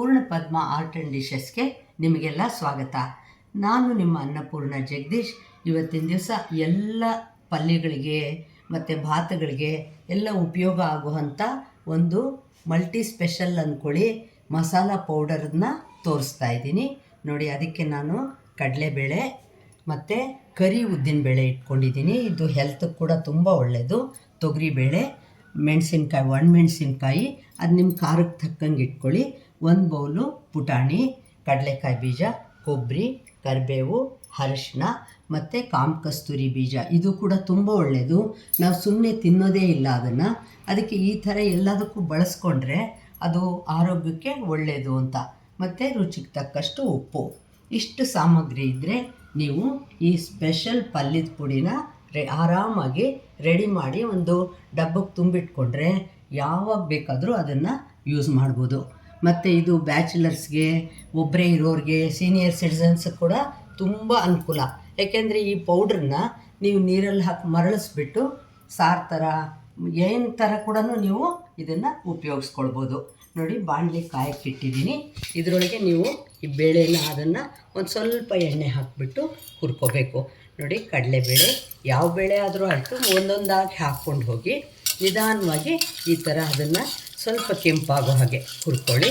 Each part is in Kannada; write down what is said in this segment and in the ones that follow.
ಪೂರ್ಣಪದ್ಮ ಆರ್ಟ್ ಆ್ಯಂಡ್ ಡಿಶಸ್ಗೆ ನಿಮಗೆಲ್ಲ ಸ್ವಾಗತ. ನಾನು ನಿಮ್ಮ ಅನ್ನಪೂರ್ಣ ಜಗದೀಶ್. ಇವತ್ತಿನ ದಿವಸ ಎಲ್ಲ ಪಲ್ಯಗಳಿಗೆ ಮತ್ತು ಭಾತಗಳಿಗೆ ಎಲ್ಲ ಉಪಯೋಗ ಆಗುವಂಥ ಒಂದು ಮಲ್ಟಿ ಸ್ಪೆಷಲ್ ಅಂದ್ಕೊಳ್ಳಿ ಮಸಾಲ ಪೌಡರನ್ನ ತೋರಿಸ್ತಾ ಇದ್ದೀನಿ. ನೋಡಿ, ಅದಕ್ಕೆ ನಾನು ಕಡಲೆಬೇಳೆ ಮತ್ತು ಕರಿ ಉದ್ದಿನ ಬೇಳೆ ಇಟ್ಕೊಂಡಿದ್ದೀನಿ. ಇದು ಹೆಲ್ತ್ಗೆ ಕೂಡ ತುಂಬ ಒಳ್ಳೆಯದು ತೊಗರಿಬೇಳೆ, ಮೆಣಸಿನ್ಕಾಯಿ, ಒಣಮೆಣಸಿನ್ಕಾಯಿ, ಅದು ನಿಮ್ಮ ಖಾರಕ್ಕೆ ತಕ್ಕಂಗೆ ಇಟ್ಕೊಳ್ಳಿ. ಒಂದು ಬೌಲು ಪುಟಾಣಿ, ಕಡಲೆಕಾಯಿ ಬೀಜ ಕೊಬ್ಬರಿ ಕರಿಬೇವು ಅರಿಶಿನ ಮತ್ತು ಕಾಮ್ ಕಸ್ತೂರಿ ಬೀಜ. ಇದು ಕೂಡ ತುಂಬ ಒಳ್ಳೆಯದು ನಾವು ಸುಮ್ಮನೆ ತಿನ್ನೋದೇ ಇಲ್ಲ ಅದನ್ನು. ಅದಕ್ಕೆ ಈ ಥರ ಎಲ್ಲದಕ್ಕೂ ಬಳಸ್ಕೊಂಡ್ರೆ ಅದು ಆರೋಗ್ಯಕ್ಕೆ ಒಳ್ಳೆಯದು ಅಂತ. ಮತ್ತು ರುಚಿಗೆ ತಕ್ಕಷ್ಟು ಉಪ್ಪು. ಇಷ್ಟು ಸಾಮಗ್ರಿ ಇದ್ದರೆ ನೀವು ಈ ಸ್ಪೆಷಲ್ ಪಲ್ಯದ ಪುಡಿನ ರೆ, ಆರಾಮಾಗಿ ರೆಡಿ ಮಾಡಿ ಒಂದು ಡಬ್ಬಕ್ಕೆ ತುಂಬಿಟ್ಕೊಂಡ್ರೆ ಯಾವಾಗ ಬೇಕಾದರೂ ಅದನ್ನು ಯೂಸ್ ಮಾಡ್ಬೋದು. ಮತ್ತು ಇದು ಬ್ಯಾಚುಲರ್ಸ್ಗೆ ಒಬ್ಬರೇ ಇರೋರಿಗೆ, ಸೀನಿಯರ್ ಸಿಟಿಸನ್ಸ್ ಕೂಡ ತುಂಬ ಅನುಕೂಲ. ಯಾಕೆಂದರೆ ಈ ಪೌಡ್ರನ್ನ ನೀವು ನೀರಲ್ಲಿ ಹಾಕಿ, ಮರಳಿಸ್ಬಿಟ್ಟು ಸಾರು ಥರ ಏನು ಥರ ಕೂಡ ನೀವು ಇದನ್ನು ಉಪಯೋಗಿಸ್ಕೊಳ್ಬೋದು. ನೋಡಿ ಬಾಣಲೆ ಕಾಯಕ್ಕೆ ಇಟ್ಟಿದ್ದೀನಿ. ಇದರೊಳಗೆ ನೀವು ಈ ಬೇಳೆನ ಅದನ್ನು ಒಂದು ಸ್ವಲ್ಪ ಎಣ್ಣೆ ಹಾಕಿಬಿಟ್ಟು ಹುರ್ಕೋಬೇಕು. ನೋಡಿ ಕಡಲೆಬೇಳೆ ಯಾವ ಬೇಳೆ ಆದರೂ ಆಯಿತು, ಒಂದೊಂದಾಗಿ ಹಾಕ್ಕೊಂಡು ಹೋಗಿ ನಿಧಾನವಾಗಿ ಈ ಥರ ಅದನ್ನು ಸ್ವಲ್ಪ ಕೆಂಪಾಗೋ ಹಾಗೆ ಹುರ್ಕೊಳ್ಳಿ.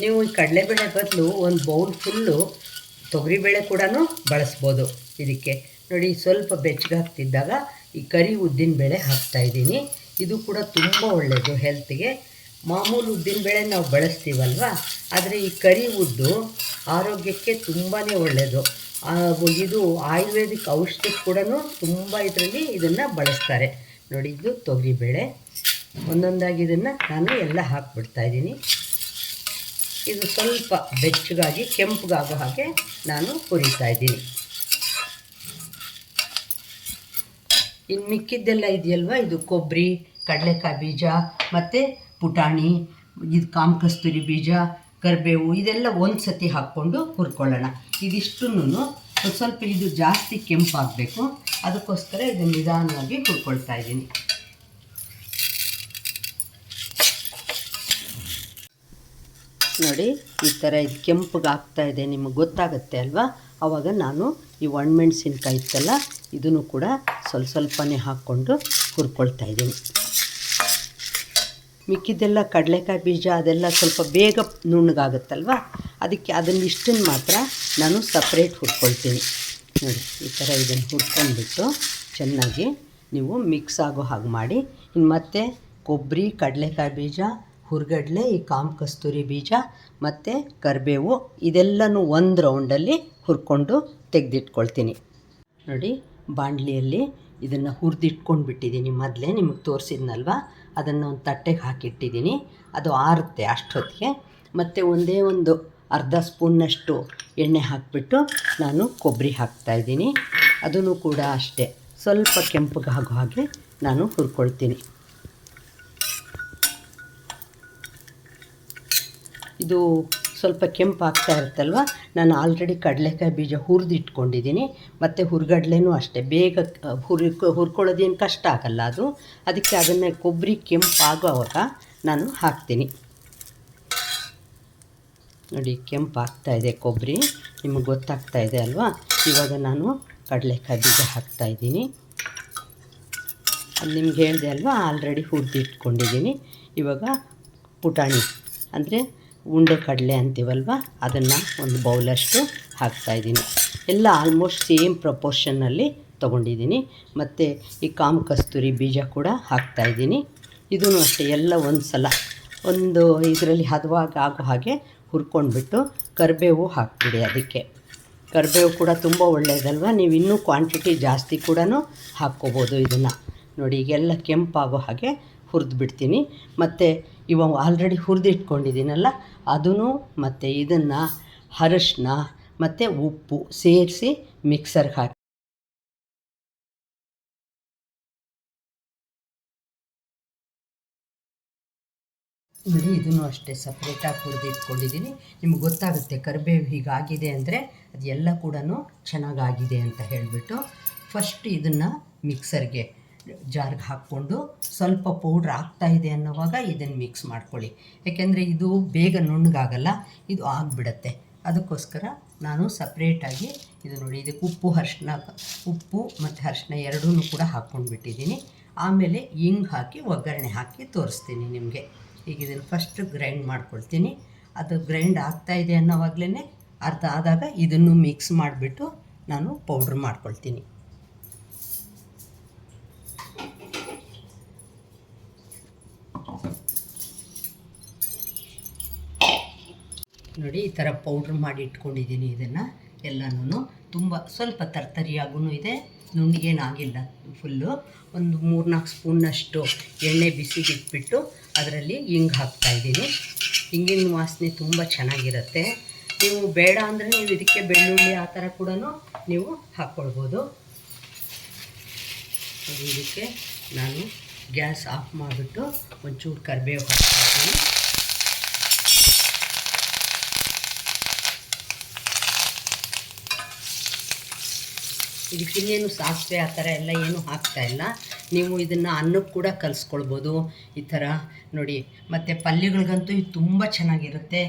ನೀವು ಈ ಕಡಲೆಬೇಳೆ ಬದಲು ಒಂದು ಬೌಲ್ ಫುಲ್ಲು ತೊಗರಿಬೇಳೆ ಕೂಡ ಬಳಸ್ಬೋದು ಇದಕ್ಕೆ. ನೋಡಿ, ಸ್ವಲ್ಪ ಬೆಚ್ಚಗಾಗ್ತಿದ್ದಾಗ ಈ ಕರಿ ಉದ್ದಿನ ಬೇಳೆ ಹಾಕ್ತಾಯಿದ್ದೀನಿ ಇದು ಕೂಡ ತುಂಬ ಒಳ್ಳೆಯದು ಹೆಲ್ತಿಗೆ. ಮಾಮೂಲು ಉದ್ದಿನ ಬೇಳೆ ನಾವು ಬಳಸ್ತೀವಲ್ವ? ಆದರೆ ಈ ಕರಿ ಉದ್ದು ಆರೋಗ್ಯಕ್ಕೆ ತುಂಬಾ ಒಳ್ಳೆಯದು ಇದು ಆಯುರ್ವೇದಿಕ್ ಔಷಧಿ ಕೂಡ ತುಂಬ ಇದರಲ್ಲಿ ಇದನ್ನು ಬಳಸ್ತಾರೆ. ನೋಡಿ, ಇದು ತೊಗರಿಬೇಳೆ. ಒಂದೊಂದಾಗಿ ಇದನ್ನು ನಾನು ಎಲ್ಲ ಹಾಕ್ಬಿಡ್ತಾ ಇದ್ದೀನಿ. ಇದು ಸ್ವಲ್ಪ ಬೆಚ್ಚಗಾಗಿ, ಕೆಂಪಗಾಗೋ ಹಾಗೆ ನಾನು ಹುರಿತಾ ಇದ್ದೀನಿ. ಇನ್ನು ಮಿಕ್ಕಿದ್ದೆಲ್ಲ ಇದೆಯಲ್ವ? ಇದು ಕೊಬ್ಬರಿ ಕಡಲೆಕಾಯಿ ಬೀಜ, ಮತ್ತು ಪುಟಾಣಿ, ಇದು ಕಾಮಕಸ್ತೂರಿ ಬೀಜ, ಕರಿಬೇವು, ಇದೆಲ್ಲ ಒಂದು ಸತಿ ಹಾಕ್ಕೊಂಡು ಹುರ್ಕೊಳ್ಳೋಣ. ಇದಿಷ್ಟನ್ನು ಸ್ವಲ್ಪ ಇದು ಜಾಸ್ತಿ ಕೆಂಪಾಗಬೇಕು. ಅದಕ್ಕೋಸ್ಕರ ಇದನ್ನು ನಿಧಾನವಾಗಿ ಹುರ್ಕೊಳ್ತಾ ಇದ್ದೀನಿ. ನೋಡಿ, ಈ ಥರ ಇದು ಕೆಂಪಗೆ ಆಗ್ತಾ ಇದೆ, ನಿಮಗೆ ಗೊತ್ತಾಗುತ್ತೆ ಅಲ್ವಾ? ಆವಾಗ ನಾನು ಈ ಒಣಮೆಣ್ಸಿನ್ಕಾಯಿ ಇತ್ತಲ್ಲ, ಇದನ್ನು ಕೂಡ ಸ್ವಲ್ಪ ಸ್ವಲ್ಪನೇ ಹಾಕ್ಕೊಂಡು ಹುರ್ಕೊಳ್ತಾ ಇದ್ದೀನಿ. ಮಿಕ್ಕಿದ್ದೆಲ್ಲ ಕಡಲೆಕಾಯಿ ಬೀಜ, ಅದೆಲ್ಲ ಸ್ವಲ್ಪ ಬೇಗ ನುಣ್ಣಗಾಗುತ್ತಲ್ವ? ಅದಕ್ಕೆ ಅದನ್ನ ಇಷ್ಟನ್ನು ಮಾತ್ರ ನಾನು ಸಪ್ರೇಟ್ ಹುರ್ಕೊಳ್ತೀನಿ. ನೋಡಿ, ಈ ಥರ ಇದನ್ನು ಹುರ್ಕೊಂಡ್ಬಿಟ್ಟು ಚೆನ್ನಾಗಿ ನೀವು ಮಿಕ್ಸ್ ಆಗೋ ಹಾಗೆ ಮಾಡಿ. ಇನ್ನು ಮತ್ತೆ ಕೊಬ್ಬರಿ ಕಡಲೆಕಾಯಿ ಬೀಜ ಹುರ್ಗಡ್ಲೆ, ಈ ಕಾಮ್ ಕಸ್ತೂರಿ ಬೀಜ ಮತ್ತು ಕರಿಬೇವು ಇದೆಲ್ಲನೂ ಒಂದು ರೌಂಡಲ್ಲಿ ಹುರ್ಕೊಂಡು ತೆಗೆದಿಟ್ಕೊಳ್ತೀನಿ. ನೋಡಿ, ಬಾಣಲಿಯಲ್ಲಿ ಇದನ್ನು ಹುರಿದಿಟ್ಕೊಂಡು ಬಿಟ್ಟಿದ್ದೀನಿ ಮೊದಲೇ, ನಿಮಗೆ ತೋರಿಸಿದ್ನಲ್ವ? ಅದನ್ನು ಒಂದು ತಟ್ಟೆಗೆ ಹಾಕಿಟ್ಟಿದ್ದೀನಿ. ಅದು ಆರುತ್ತೆ ಅಷ್ಟೊತ್ತಿಗೆ. ಮತ್ತು ಒಂದೇ ಒಂದು ಅರ್ಧ ಸ್ಪೂನ್ನಷ್ಟು ಎಣ್ಣೆ ಹಾಕಿಬಿಟ್ಟು ನಾನು ಕೊಬ್ಬರಿ ಹಾಕ್ತಾಯಿದ್ದೀನಿ ಅದನ್ನು ಕೂಡ ಅಷ್ಟೇ. ಸ್ವಲ್ಪ ಕೆಂಪಗಾಗೋ ಹಾಗೆ ನಾನು ಹುರ್ಕೊಳ್ತೀನಿ. ಇದು ಸ್ವಲ್ಪ ಕೆಂಪಾಗ್ತಾ ಇರುತ್ತಲ್ವ? ನಾನು ಆಲ್ರೆಡಿ ಕಡಲೆಕಾಯಿ ಬೀಜ ಹುರಿದಿಟ್ಕೊಂಡಿದ್ದೀನಿ. ಮತ್ತು ಹುರ್ಗಡ್ಲೆನೂ ಅಷ್ಟೇ. ಬೇಗ ಹುರಿ ಹುರ್ಕೊಳ್ಳೋದೇನು ಕಷ್ಟ ಆಗಲ್ಲ ಅದು. ಅದಕ್ಕೆ ಅದನ್ನು ಕೊಬ್ಬರಿ ಕೆಂಪಾಗುವಾಗ ನಾನು ಹಾಕ್ತೀನಿ. ನೋಡಿ, ಕೆಂಪಾಗ್ತಾ ಇದೆ ಕೊಬ್ಬರಿ. ನಿಮಗೆ ಗೊತ್ತಾಗ್ತಾ ಇದೆ ಅಲ್ವಾ? ಇವಾಗ ನಾನು ಕಡಲೆಕಾಯಿ ಬೀಜ ಹಾಕ್ತಾಯಿದ್ದೀನಿ ಅದು ನಿಮ್ಗೆ ಹೇಳಿದೆ ಅಲ್ವಾ? ಆಲ್ರೆಡಿ ಹುರಿದಿಟ್ಕೊಂಡಿದ್ದೀನಿ. ಇವಾಗ ಪುಟಾಣಿ. ಅಂದರೆ ಉಂಡೆ ಕಡಲೆ ಅಂತೀವಲ್ವ? ಅದನ್ನು ಒಂದು ಬೌಲಷ್ಟು ಹಾಕ್ತಾಯಿದ್ದೀನಿ ಎಲ್ಲ ಆಲ್ಮೋಸ್ಟ್ ಸೇಮ್ ಪ್ರಪೋರ್ಷನ್ನಲ್ಲಿ ತೊಗೊಂಡಿದ್ದೀನಿ. ಮತ್ತು ಈ ಕಾಮ ಕಸ್ತೂರಿ ಬೀಜ ಕೂಡ ಹಾಕ್ತಾಯಿದ್ದೀನಿ ಇದೂ ಅಷ್ಟೇ, ಎಲ್ಲ ಒಂದು ಸಲ ಒಂದು ಇದರಲ್ಲಿ ಹದವಾಗಿ ಆಗೋ ಹಾಗೆ ಹುರ್ಕೊಂಡ್ಬಿಟ್ಟು ಕರಿಬೇವು ಹಾಕ್ಬಿಡಿ ಅದಕ್ಕೆ. ಕರಿಬೇವು ಕೂಡ ತುಂಬ ಒಳ್ಳೆಯದಲ್ವ? ನೀವು ಇನ್ನೂ ಕ್ವಾಂಟಿಟಿ ಜಾಸ್ತಿ ಕೂಡ ಹಾಕ್ಕೋಬೋದು ಇದನ್ನು. ನೋಡಿ, ಈಗೆಲ್ಲ ಕೆಂಪಾಗೋ ಹಾಗೆ ಹುರಿದು ಬಿಡ್ತೀನಿ. ಮತ್ತು ಇವ ಆಲ್ರೆಡಿ ಹುರಿದಿಟ್ಕೊಂಡಿದ್ದೀನಲ್ಲ ಅದನ್ನು ಮತ್ತು ಇದನ್ನು ಅರಶಿನ, ಮತ್ತು ಉಪ್ಪು ಸೇರಿಸಿ ಮಿಕ್ಸರ್ಗೆ ಹಾಕಿ ನೋಡಿ ಇದನ್ನು ಅಷ್ಟೇ ಸಪ್ರೇಟಾಗಿ ಹುರಿದಿಟ್ಕೊಂಡಿದ್ದೀನಿ ನಿಮ್ಗೆ ಗೊತ್ತಾಗುತ್ತೆ ಕರಿಬೇವು ಹೀಗಾಗಿದೆ ಅಂದರೆ ಅದೆಲ್ಲ ಕೂಡ ಚೆನ್ನಾಗಾಗಿದೆ ಅಂತ ಹೇಳಿಬಿಟ್ಟು ಫಸ್ಟ್ ಇದನ್ನು ಮಿಕ್ಸರ್ಗೆ ಜಾರ್ಗೆ ಹಾಕ್ಕೊಂಡು ಸ್ವಲ್ಪ ಪೌಡ್ರ್ ಆಗ್ತಾ ಇದೆ ಅನ್ನೋವಾಗ ಇದನ್ನು ಮಿಕ್ಸ್ ಮಾಡ್ಕೊಳ್ಳಿ. ಯಾಕೆಂದರೆ ಇದು ಬೇಗ ನುಣ್ಣಗಾಗಲ್ಲ, ಇದು ಆಗಿಬಿಡತ್ತೆ. ಅದಕ್ಕೋಸ್ಕರ ನಾನು ಸಪ್ರೇಟಾಗಿ ಇದು ನೋಡಿ, ಇದಕ್ಕೆ ಉಪ್ಪು ಅರ್ಶಿನ ಉಪ್ಪು ಮತ್ತು ಅರ್ಶಿನ ಎರಡೂ ಕೂಡ ಹಾಕ್ಕೊಂಡು ಬಿಟ್ಟಿದ್ದೀನಿ. ಆಮೇಲೆ ಹಿಂಗೆ ಹಾಕಿ, ಒಗ್ಗರಣೆ ಹಾಕಿ ತೋರಿಸ್ತೀನಿ ನಿಮಗೆ. ಈಗ ಇದನ್ನು ಫಸ್ಟ್ ಗ್ರೈಂಡ್ ಮಾಡ್ಕೊಳ್ತೀನಿ. ಅದು ಗ್ರೈಂಡ್ ಆಗ್ತಾ ಇದೆ ಅನ್ನೋವಾಗಲೇ ಅರ್ಧ ಆದಾಗ ಇದನ್ನು ಮಿಕ್ಸ್ ಮಾಡಿಬಿಟ್ಟು ನಾನು ಪೌಡ್ರ್ ಮಾಡ್ಕೊಳ್ತೀನಿ. ನೋಡಿ ಈ ಥರ ಪೌಡ್ರ್ ಮಾಡಿ ಇಟ್ಕೊಂಡಿದ್ದೀನಿ ಇದನ್ನು ಎಲ್ಲನೂ ತುಂಬ ಸ್ವಲ್ಪ ತರ್ತರಿಯಾಗೂ ಇದೆ. ನುಣ್ಣಗೇನಾಗಿಲ್ಲ ಫುಲ್ಲು ಒಂದು ಮೂರ್ನಾಲ್ಕು ಸ್ಪೂನ್ನಷ್ಟು ಎಣ್ಣೆ ಬಿಸಿಗೆ ಇಟ್ಬಿಟ್ಟು ಅದರಲ್ಲಿ ಹಿಂಗೆ ಹಾಕ್ತಾಯಿದ್ದೀನಿ ಹಿಂಗಿನ ವಾಸನೆ ತುಂಬ ಚೆನ್ನಾಗಿರುತ್ತೆ. ನೀವು ಬೇಡ ಅಂದರೆ ನೀವು ಇದಕ್ಕೆ ಬೆಳ್ಳುಳ್ಳಿ ಆ ಥರ ಕೂಡ ನೀವು ಹಾಕ್ಕೊಳ್ಬೋದು. ಇದಕ್ಕೆ ನಾನು ಗ್ಯಾಸ್ ಆಫ್ ಮಾಡಿಬಿಟ್ಟು ಒಂಚೂರು ಕರಿಬೇವು ಹಾಕ್ತೀನಿ ಇದಕ್ಕೆ ಇನ್ನೇನು ಸಾಸಿವೆ ಆ ಥರ ಎಲ್ಲ ಏನೂ ಹಾಕ್ತಾ ಇಲ್ಲ. ನೀವು ಇದನ್ನು ಅನ್ನಕ್ಕೆ ಕೂಡ ಕಲಿಸ್ಕೊಳ್ಬೋದು. ಈ ಥರ ನೋಡಿ, ಮತ್ತು ಪಲ್ಯಗಳಿಗಂತೂ ಇದು ತುಂಬ ಚೆನ್ನಾಗಿರುತ್ತೆ.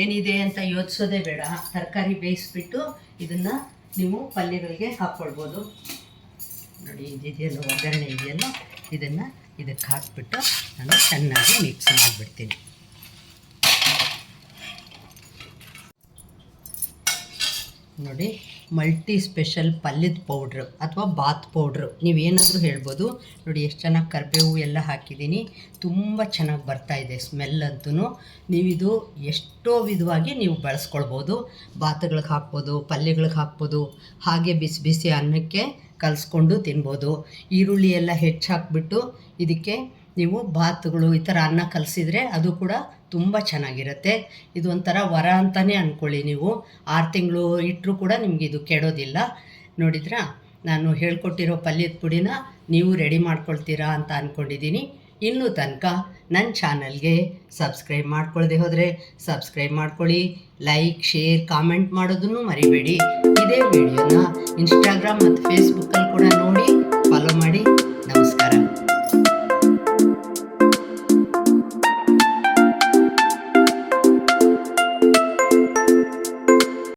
ಏನಿದೆ ಅಂತ ಯೋಚಿಸೋದೇ ಬೇಡ. ತರಕಾರಿ ಬೇಯಿಸ್ಬಿಟ್ಟು ಇದನ್ನು ನೀವು ಪಲ್ಯಗಳಿಗೆ ಹಾಕ್ಕೊಳ್ಬೋದು. ನೋಡಿ ಇದೆಯಲ್ಲ ಒಗ್ಗರಣೆ ಇದೆಯಲ್ಲ, ಇದನ್ನು ಇದಕ್ಕೆ ಹಾಕ್ಬಿಟ್ಟು ನಾನು ಚೆನ್ನಾಗಿ ಮಿಕ್ಸ್ ಮಾಡಿಬಿಡ್ತೀನಿ. ನೋಡಿ ಮಲ್ಟಿ ಸ್ಪೆಷಲ್ ಪಲ್ಯದ ಪೌಡ್ರು ಅಥವಾ ಬಾತ್ ಪೌಡ್ರು ನೀವೇನಾದರೂ ಹೇಳ್ಬೋದು. ನೋಡಿ, ಎಷ್ಟು ಚೆನ್ನಾಗಿ ಕರಿಬೇವು ಎಲ್ಲ ಹಾಕಿದ್ದೀನಿ. ತುಂಬ ಚೆನ್ನಾಗಿ ಬರ್ತಾ ಇದೆ ಸ್ಮೆಲ್ ಅಂತೂ ನೀವಿದು ಎಷ್ಟೋ ವಿಧವಾಗಿ ನೀವು ಬಳಸ್ಕೊಳ್ಬೋದು. ಬಾತುಗಳಿಗೆ ಹಾಕ್ಬೋದು, ಪಲ್ಯಗಳಿಗೆ ಹಾಕ್ಬೋದು, ಹಾಗೆ ಬಿಸಿ ಬಿಸಿ ಅನ್ನಕ್ಕೆ ಕಲಿಸ್ಕೊಂಡು ತಿನ್ಬೋದು. ಈರುಳ್ಳಿ ಎಲ್ಲ ಹೆಚ್ಚಾಕ್ಬಿಟ್ಟು ಇದಕ್ಕೆ ನೀವು ಬಾತುಗಳು, ಈ ಥರ ಅನ್ನ ಕಲಸಿದ್ರೆ ಅದು ಕೂಡ ತುಂಬ ಚೆನ್ನಾಗಿರುತ್ತೆ. ಇದು ಒಂಥರ ವರ ಅಂತಲೇ ಅಂದ್ಕೊಳ್ಳಿ ನೀವು. ಆರು ತಿಂಗಳು ಇಟ್ಟರೂ ಕೂಡ ನಿಮಗೆ ಇದು ಕೆಡೋದಿಲ್ಲ. ನೋಡಿದ್ರಾ? ನಾನು ಹೇಳ್ಕೊಟ್ಟಿರೋ ಪಲ್ಯದ ಪುಡಿನ ನೀವು ರೆಡಿ ಮಾಡ್ಕೊಳ್ತೀರಾ ಅಂತ ಅಂದ್ಕೊಂಡಿದ್ದೀನಿ ಇನ್ನೂ ತನಕ ನನ್ನ ಚಾನಲ್ಗೆ ಸಬ್ಸ್ಕ್ರೈಬ್ ಮಾಡ್ಕೊಳ್ಳದೆ ಹೋದರೆ ಸಬ್ಸ್ಕ್ರೈಬ್ ಮಾಡ್ಕೊಳ್ಳಿ, ಲೈಕ್, ಶೇರ್, ಕಾಮೆಂಟ್ ಮಾಡೋದನ್ನು ಮರಿಬೇಡಿ. ಇದೇ ವಿಡಿಯೋನ ಇನ್ಸ್ಟಾಗ್ರಾಮ್ ಮತ್ತು ಫೇಸ್ಬುಕ್ಕಲ್ಲಿ ಕೂಡ